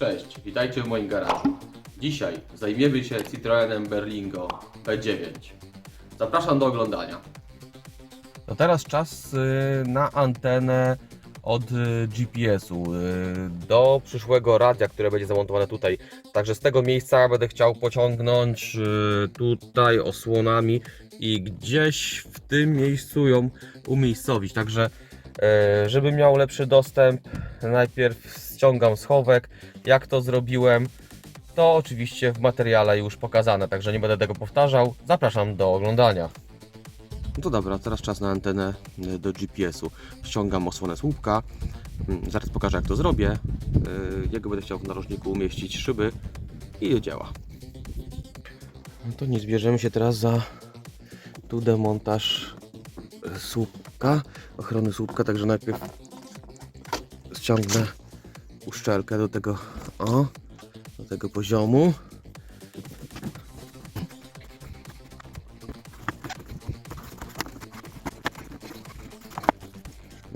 Cześć, witajcie w moim garażu. Dzisiaj zajmiemy się Citroenem Berlingo B9. Zapraszam do oglądania. To teraz czas y, na antenę od y, GPS-u y, do przyszłego radia, które będzie zamontowane tutaj. Także z tego miejsca będę chciał pociągnąć tutaj osłonami i gdzieś w tym miejscu ją umiejscowić. Także żeby miał lepszy dostęp, najpierw ściągam schowek. Jak to zrobiłem, to oczywiście w materiale już pokazane, także nie będę tego powtarzał. Zapraszam do oglądania. No to dobra, teraz czas na antenę y, do GPS-u. Ściągam osłonę słupka. Mm, Zaraz pokażę jak to zrobię. Y, Jak będę chciał w narożniku umieścić szyby i działa. No to nie zbierzemy się teraz za tu demontaż y, słupka, ochrony słupka, także najpierw ściągnę uszczelkę do tego, o, do tego poziomu.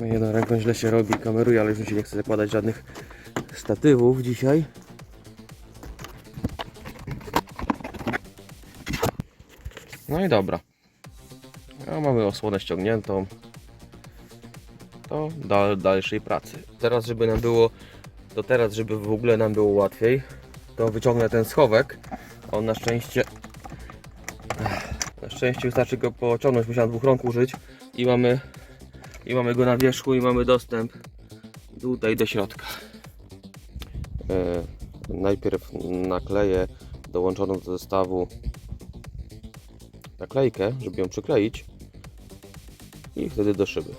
No jedną ręką źle się robi, kameruje, ale już mi się nie chce zakładać żadnych statywów dzisiaj. No i dobra. A mamy osłonę ściągniętą. Do dalszej pracy. Teraz, żeby nam było, to teraz, żeby w ogóle nam było łatwiej, to wyciągnę ten schowek. On na szczęście, na szczęście wystarczy go pociągnąć, musiałem dwóch rąk użyć i mamy, i mamy go na wierzchu i mamy dostęp tutaj do środka. E, najpierw nakleję dołączoną do zestawu naklejkę, żeby ją przykleić i wtedy do szyby.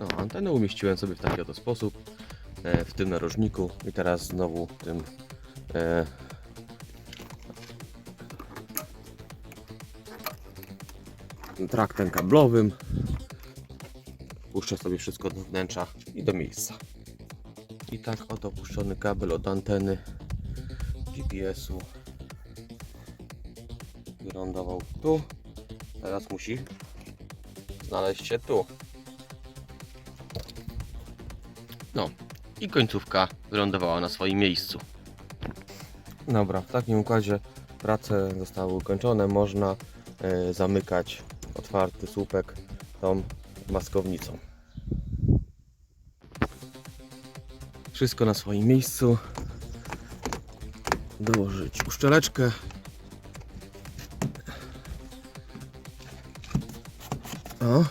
No, antenę umieściłem sobie w taki oto sposób e, w tym narożniku i teraz znowu tym e, traktem kablowym puszczę sobie wszystko do wnętrza i do miejsca. I tak oto puszczony kabel od anteny GPS-u wylądował tu. Teraz musi znaleźć się tu. No i końcówka wylądowała na swoim miejscu. Dobra, w takim układzie prace zostały ukończone. Można e, zamykać otwarty słupek tą maskownicą. Wszystko na swoim miejscu. Dołożyć uszczeleczkę. O.